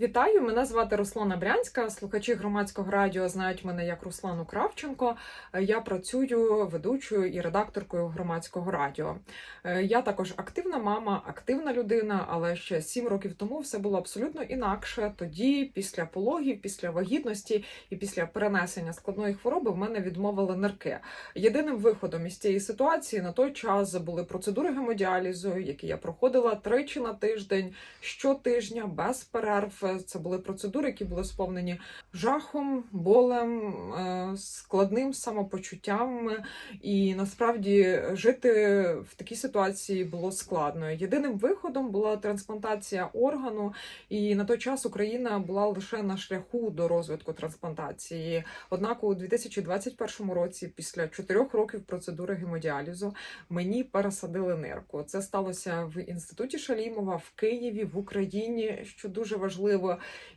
Вітаю, мене звати Руслана Брянська. Слухачі громадського радіо знають мене як Руслану Кравченко. Е, Я працюю ведучою і редакторкою громадського радіо. Е, Я також активна мама, активна людина, але ще сім років тому все було абсолютно інакше. Тоді, після пологів, після вагітності і після перенесення складної хвороби, в мене відмовили нирки. Єдиним виходом із цієї ситуації на той час були процедури гемодіалізу, які я проходила тричі на тиждень, щотижня, без перерв. Це були процедури, які були сповнені жахом, болем, е, складним самопочуттям. І насправді жити в такій ситуації було складно. Єдиним виходом була трансплантація органу, і на той час Україна була лише на шляху до розвитку трансплантації. Однак у 2021 році, після чотирьох років процедури гемодіалізу, мені пересадили нирку. Це сталося в інституті Шалімова в Києві, в Україні, що дуже важливо.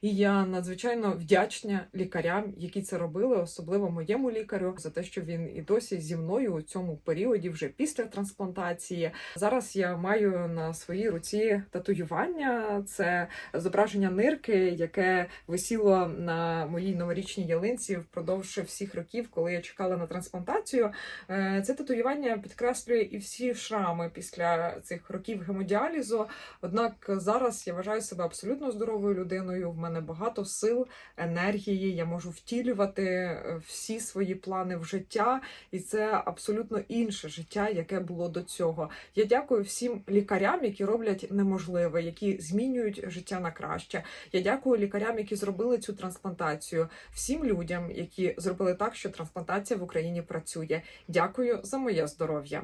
І я надзвичайно вдячна лікарям, які це робили, особливо моєму лікарю, за те, що він і досі зі мною у цьому періоді, вже після трансплантації. Зараз я маю на своїй руці татуювання. Це зображення нирки, яке висіло на моїй новорічній ялинці впродовж всіх років, коли я чекала на трансплантацію. Е, Це татуювання підкреслює і всі шрами після цих років гемодіалізу. Однак зараз я вважаю себе абсолютно здоровою людиною. В мене багато сил, енергії. Я можу втілювати е, всі свої плани в життя, і це абсолютно інше життя, яке було до цього. Я дякую всім лікарям, які роблять неможливе, які змінюють життя на краще. Я дякую лікарям, які зробили цю трансплантацію, всім людям, які зробили так, що трансплантація в Україні працює. Дякую за моє здоров'я.